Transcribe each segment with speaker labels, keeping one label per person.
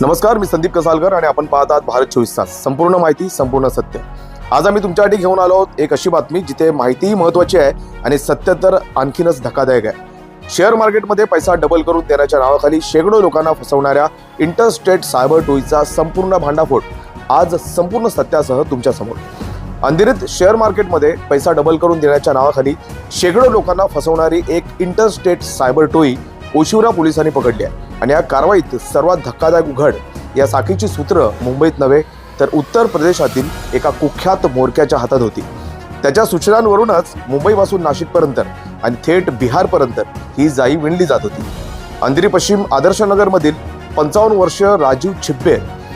Speaker 1: नमस्कार मी संदीप कसालकर आणि आपण पाहत आहात भारत चोवीस तास. संपूर्ण माहिती संपूर्ण सत्य. आज आम्ही तुमच्यासाठी घेऊन आलो आहोत एक अशी बातमी जिथे माहितीही महत्वाची आहे आणि सत्य तर आणखीनच धक्कादायक आहे. शेअर मार्केटमध्ये पैसा डबल करून देण्याच्या नावाखाली शेकडो लोकांना फसवणाऱ्या इंटरस्टेट सायबर टोईचा संपूर्ण भांडाफोड आज संपूर्ण सत्यासह तुमच्यासमोर. अंधेरीत शेअर मार्केटमध्ये पैसा डबल करून देण्याच्या नावाखाली शेकडो लोकांना फसवणारी एक इंटरस्टेट सायबर टोई ओशिवरा पोलिसांनी पकडली आहे. आणि या कारवाईत सर्वात धक्कादायक उघड या साखीची सूत्र मुंबईत नव्हे तर उत्तर प्रदेशातील एका कुख्यात मोरक्याच्या हातात होती. त्याच्या सूचनांवरूनच मुंबईपासून नाशिकपर्यंत आणि थेट बिहारपर्यंत ही जाई विणली जात होती. अंधेरी पश्चिम आदर्शनगरमधील पंचावन्न वर्ष राजीव छिब्बे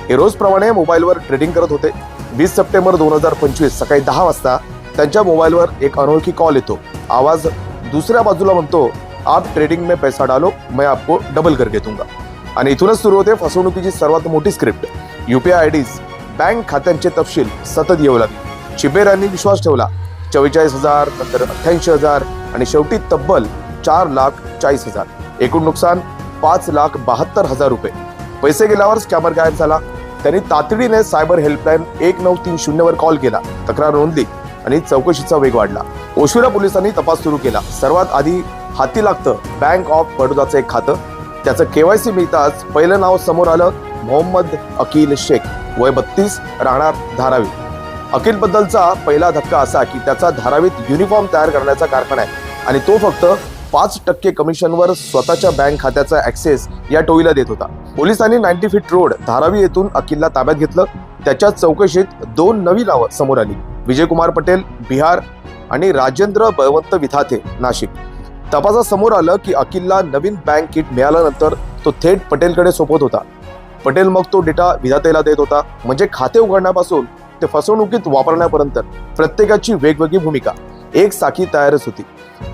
Speaker 1: हे रोजप्रमाणे मोबाईलवर ट्रेडिंग करत होते. वीस सप्टेंबर दोन हजार पंचवीस सकाळी दहा वाजता त्यांच्या मोबाईलवर एक अनोळखी कॉल येतो. आवाज दुसऱ्या बाजूला म्हणतो आप ट्रेडिंग में पैसा डालो मैं आपको डबल करके दूंगा। आणि इथूनच सुरू होते फसवणुकीची सर्वात मोठी script UPI IDs bank खात्यांचे तपशील सतत येऊ लागले. चिबेर विश्वास ठेवला चव्वेचाळीस हजार नंतर अठ्ठ्याऐंशी हजार आणि शेवटी तब्बल चार लाख चाळीस हजार. एकूण नुकसान पाच लाख बहात्तर हजार रुपये. पैसे गेल्यावर स्कॅमर गायब झाला. त्यांनी तातडीने सायबर हेल्पलाईन एक नऊ तीन शून्यवर कॉल केला. तक्रार नोंदली आणि चौकशीचा वेग वाढला. ओशिरा पोलिसांनी तपास सुरू केला. सर्वात आधी हाती लागतं. बँक ऑफ बडोदाचं एक खातं. त्याचं केवायसी मिळताच पहिलं नाव समोर आलं मोहम्मद अकील शेख. वय बत्तीस राहणार धारावी. अखिल बद्दलचा पहिला धक्का असा की त्याचा धारावीत युनिफॉर्म तयार करण्याचा कारखाना आहे. आणि तो फक्त पाच टक्के कमिशनवर स्वतःच्या बँक खात्याचा ऍक्सेस या टोळीला देत होता. पोलिसांनी नाईन्टी फीट रोड धारावी येथून अकिलला ताब्यात घेतलं. त्याच्या चौकशीत दोन नवी नावं समोर आली. विजयकुमार पटेल बिहार आणि राजेंद्र बळवंत विधाते नाशिक. तपासासमोर आलं की अकिलला नवीन बँक किट मिळाल्यानंतर तो थेट पटेलकडे सोपवत होता. पटेल मग तो डेटा विधातेला देत होता. म्हणजे खाते उघडण्यापासून ते फसवणुकीत वापरण्यापर्यंत प्रत्येकाची वेगवेगळी भूमिका. एक साखी तयारच होती.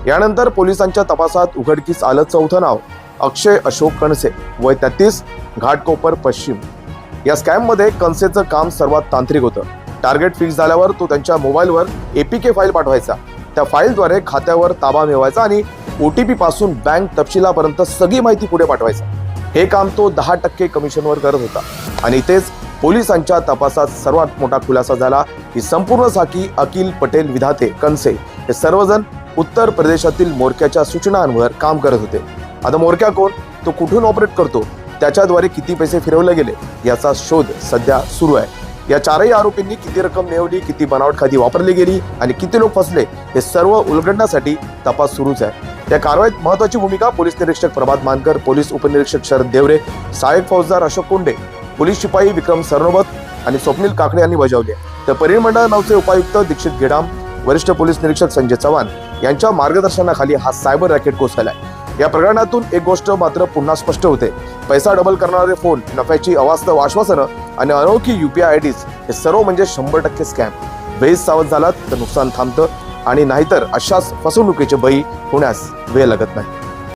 Speaker 1: यानंतर पोलिसांच्या तपासात उघडकीस आलं चौथं नाव अक्षय अशोक कणसे. वय तेहतीस घाटकोपर पश्चिम. या स्कॅममध्ये कणसेचं काम सर्वात तांत्रिक होतं. टार्गेट फिक्स झाल्यावर तो त्यांच्या मोबाईलवर एपीके फाईल पाठवायचा. त्या फाईलद्वारे खात्यावर ताबा मिळवायचा आणि ओ टी पासून बँक तपशिलापर्यंत सगळी माहिती पुढे पाठवायचा. हे काम तो दहा टक्के कमिशनवर करत होता. आणि तेच पोलिसांच्या तपासात सर्वात मोठा खुलासा झाला की संपूर्ण साखी अकिल पटेल विधाते कनसे हे सर्वजण उत्तर प्रदेशातील मोरक्याच्या सूचनांवर काम करत होते. आता मोरक्या कोण? तो कुठून ऑपरेट करतो? त्याच्याद्वारे किती पैसे फिरवले गेले? याचा शोध सध्या सुरू आहे. या चारही आरोपींनी किती रक्कम मिळवली किती बनावट खाती वापरली गेली आणि किती लोक फसले हे सर्व उलगडण्यासाठी तपास सुरूच आहे. या कारवाईत महत्वाची भूमिका पोलीस निरीक्षक प्रभात मानकर पोलीस उपनिरीक्षक शरद देवरे सहाय्यक फौजदार अशोक कोंडे पोलीस शिपाई विक्रम सरनोबत आणि स्वप्नील काकडे यांनी बजावली. तर परिमंडळ नौचे उपायुक्त दीक्षित घेडाम वरिष्ठ पोलीस निरीक्षक संजय चव्हाण यांच्या मार्गदर्शनाखाली हा सायबर रॅकेट कोसळलाय. या प्रकरणातून एक गोष्ट मात्र पुन्हा स्पष्ट होते. पैसा डबल करणारे फोन नफ्याची अवास्तव आश्वासनं आणि अनोळखी युपीआय आयडीज हे सर्व म्हणजे शंभर टक्के स्कॅम. बेस सावध झालात तर नुकसान थांबतं आणि नाहीतर अशाच फसवणुकीचे बळी होण्यास वेळ लागत नाही.